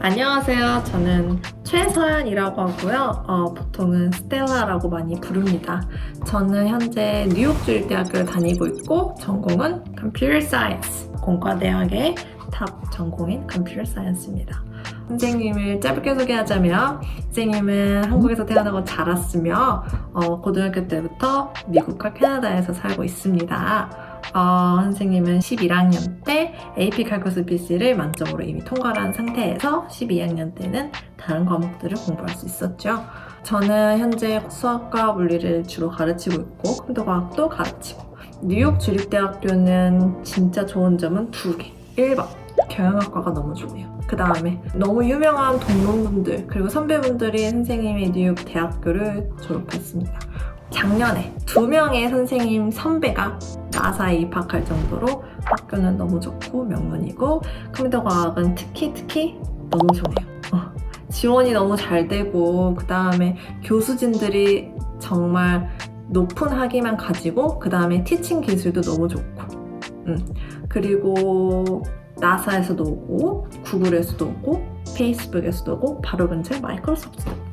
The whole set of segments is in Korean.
안녕하세요. 저는 최서연이라고 하고요. 어, 보통은 스텔라라고 많이 부릅니다. 저는 현재 뉴욕주립대학교를 다니고 있고 전공은 Computer Science, 공과대학의 탑 전공인 Computer Science입니다. 선생님을 짧게 소개하자면 선생님은 한국에서 태어나고 자랐으며 어, 고등학교 때부터 미국과 캐나다에서 살고 있습니다. 어, 선생님은 11학년 때 AP 칼쿠스 BC를 만점으로 이미 통과를 한 상태에서 12학년 때는 다른 과목들을 공부할 수 있었죠. 저는 현재 수학과 물리를 주로 가르치고 있고 컴퓨터 과학도 가르치고 뉴욕 주립대학교는 진짜 좋은 점은 두 개. 1번 경영학과가 너무 좋아요. 그 다음에 너무 유명한 동문분들 그리고 선배분들이 선생님이 뉴욕 대학교를 졸업했습니다. 작년에 두 명의 선생님 선배가 나사에 입학할 정도로 학교는 너무 좋고 명문이고 컴퓨터 과학은 특히 특히 너무 좋네요. 어, 지원이 너무 잘 되고 그 다음에 교수진들이 정말 높은 학위만 가지고 그 다음에 티칭 기술도 너무 좋고 음, 그리고 나사에서도 오고 구글에서도 오고 페이스북에서도 오고 바로 근처에 마이크로소프트도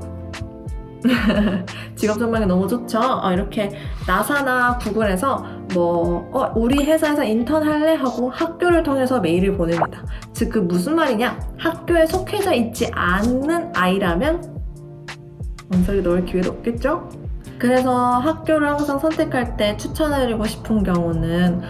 직업 전망이 너무 좋죠. 어, 이렇게 나사나 구글에서 뭐 어, 우리 회사에서 인턴 할래 하고 학교를 통해서 메일을 보냅니다. 즉 그 무슨 말이냐? 학교에 속해져 있지 않는 아이라면 원서를 넣을 기회도 없겠죠? 그래서 학교를 항상 선택할 때 추천해드리고 싶은 경우는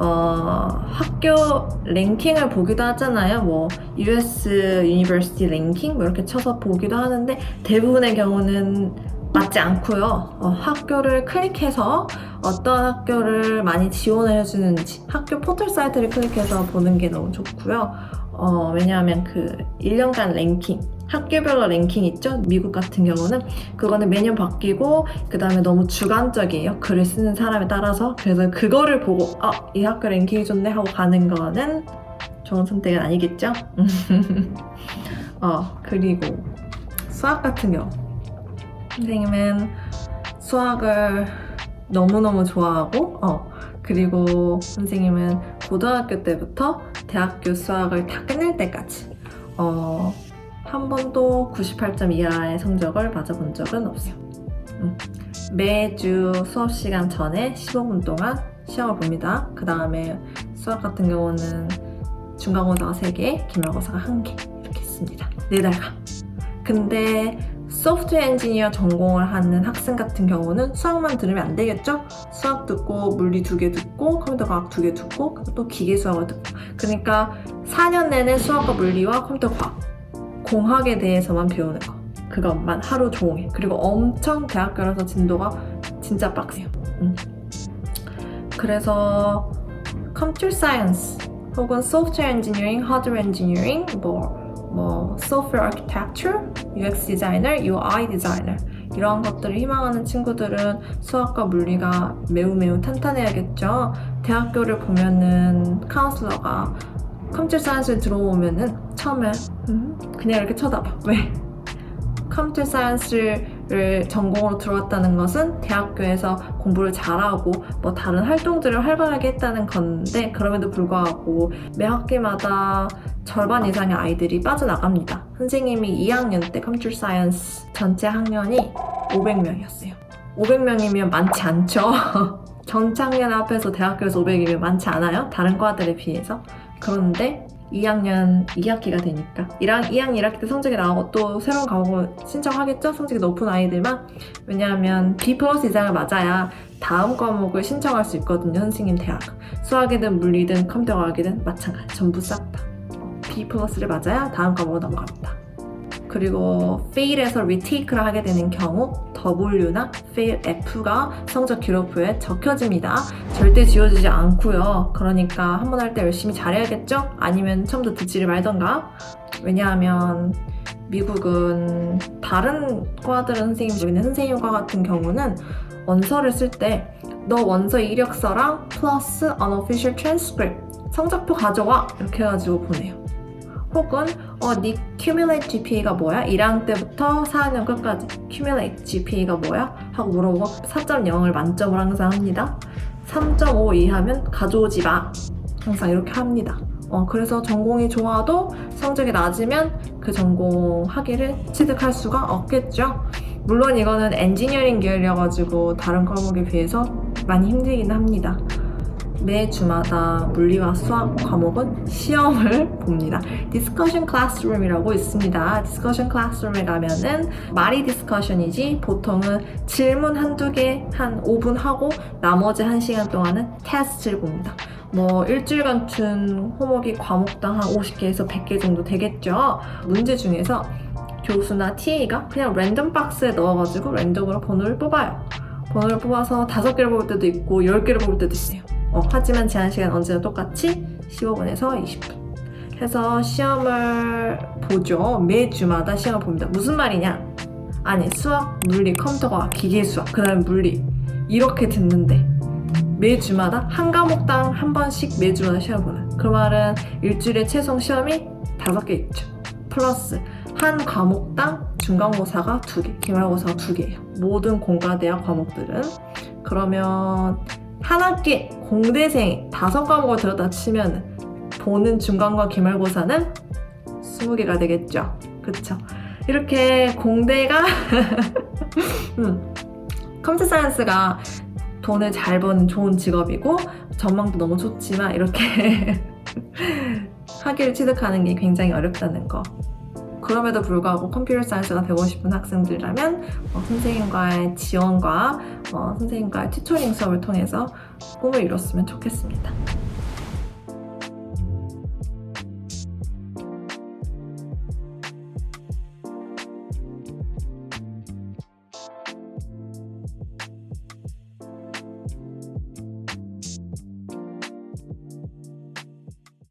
어, 학교 랭킹을 보기도 하잖아요. 뭐 US University 랭킹 뭐 이렇게 쳐서 보기도 하는데 대부분의 경우는 맞지 않고요. 어, 학교를 클릭해서 어떤 학교를 많이 지원을 해주는지 학교 포털 사이트를 클릭해서 보는 게 너무 좋고요. 어, 왜냐하면 그 1년간 랭킹 학교별로 랭킹 있죠? 미국 같은 경우는 그거는 매년 바뀌고 그 다음에 너무 주관적이에요. 글을 쓰는 사람에 따라서 그래서 그거를 보고 아, 이 학교 랭킹이 좋네 하고 가는 거는 좋은 선택은 아니겠죠? 어, 그리고 수학 같은 경우 선생님은 수학을 너무너무 좋아하고 어, 그리고 선생님은 고등학교 때부터 대학교 수학을 다 끝낼 때까지 어, 한 번도 98점 이하의 성적을 맞아본 적은 없어요. 음. 매주 수업 시간 전에 15분 동안 시험을 봅니다. 그 다음에 수학 같은 경우는 중간고사가 3개, 기말고사가 1개 이렇게 있습니다. 4달간. 근데 소프트웨어 엔지니어 전공을 하는 학생 같은 경우는 수학만 들으면 안 되겠죠? 수학 듣고 물리 두 개 듣고 컴퓨터 과학 두 개 듣고 또 기계 수학을 듣고 그러니까 4년 내내 수학과 물리와 컴퓨터 과학 공학에 대해서만 배우는 거. 그것만 하루 종일. 그리고 엄청 대학교라서 진도가 진짜 빡세요. 음. 그래서 컴퓨터 사이언스 혹은 소프트웨어 엔지니어링, 하드웨어 엔지니어링 뭐, 뭐 소프트웨어 아키텍처, UX 디자이너, UI 디자이너 이런 것들을 희망하는 친구들은 수학과 물리가 매우 매우 탄탄해야겠죠. 대학교를 보면은 카운슬러가 컴퓨터 사이언스에 들어오면은 처음에 음, 그냥 이렇게 쳐다봐. 왜? 컴퓨터 사이언스를 전공으로 들어왔다는 것은 대학교에서 공부를 잘하고 뭐 다른 활동들을 활발하게 했다는 건데 그럼에도 불구하고 매 학기마다 절반 이상의 아이들이 빠져나갑니다. 선생님이 2학년 때 컴퓨터 사이언스 전체 학년이 500명이었어요. 500명이면 많지 않죠? 전체 학년 앞에서 대학교에서 500이면 많지 않아요? 다른 과들에 비해서. 그런데 2학년 2학기가 되니까. 1학, 2학년 1학기 때 성적이 나오고 또 새로운 과목을 신청하겠죠? 성적이 높은 아이들만? 왜냐하면 B 플러스 이상을 맞아야 다음 과목을 신청할 수 있거든요 선생님 대학. 수학이든 물리든 컴퓨터 과학이든 마찬가지. 전부 싹다. B 플러스를 맞아야 다음 과목으로 넘어갑니다 그리고 fail에서 retake를 하게 되는 경우 W나 fail F가 성적 기록부에 적혀집니다. 절대 지워지지 않고요. 그러니까 한 번 할 때 열심히 잘해야겠죠? 아니면 처음부터 듣지를 말던가. 왜냐하면 미국은 다른 과들은 선생님, 여기는 선생님과 같은 경우는 원서를 쓸 때 너 원서 이력서랑 플러스 unofficial transcript 성적표 가져와 이렇게 해가지고 보내요. 혹은 어, 네 cumulate GPA가 뭐야? 1학년 때부터 4학년 끝까지 cumulate GPA가 뭐야? 하고 물어보고 4.0을 만점으로 항상 합니다. 3.5 이하면 가져오지 마. 항상 이렇게 합니다. 어, 그래서 전공이 좋아도 성적이 낮으면 그 전공 학위를 취득할 수가 없겠죠. 물론 이거는 엔지니어링 계열이어가지고 다른 과목에 비해서 많이 힘들긴 합니다. 매 주마다 물리와 수학 과목은 시험을 봅니다. 디스커션 클래스룸이라고 있습니다. 디스커션 클래스룸에 가면은 말이 디스커션이지 보통은 질문 한두 개 한 5분 하고 나머지 1시간 동안은 테스트를 봅니다. 뭐 일주일간 준 호목이 과목당 한 50개에서 100개 정도 되겠죠. 문제 중에서 교수나 TA가 그냥 랜덤 박스에 넣어가지고 랜덤으로 번호를 뽑아요. 번호를 뽑아서 5개를 뽑을 때도 있고 10개를 뽑을 때도 있어요. 어, 하지만 제한 시간 언제나 똑같이 15분에서 20분. 해서 시험을 보죠. 매 주마다 시험을 봅니다. 무슨 말이냐? 아니 수학, 물리, 컴퓨터과 기계 수학, 그다음 물리 이렇게 듣는데 매 주마다 한 과목당 한 번씩 매주마다 시험 보는. 그 말은 일주일에 최종 시험이 다섯 개 있죠. 플러스 한 과목당 중간고사가 두 개, 기말고사가 두 개예요. 모든 공과대학 과목들은 그러면 한 학기 공대생이 다섯 과목을 들었다 치면 보는 중간과 기말고사는 20개가 되겠죠. 그쵸? 이렇게 공대가 음, 컴퓨터 사이언스가 돈을 잘 버는 좋은 직업이고 전망도 너무 좋지만 이렇게 학위를 취득하는 게 굉장히 어렵다는 거. 그럼에도 불구하고 컴퓨터 사이언스가 되고 싶은 학생들이라면 어, 선생님과의 지원과 어, 선생님과의 튜토링 수업을 통해서 꿈을 이뤘으면 좋겠습니다.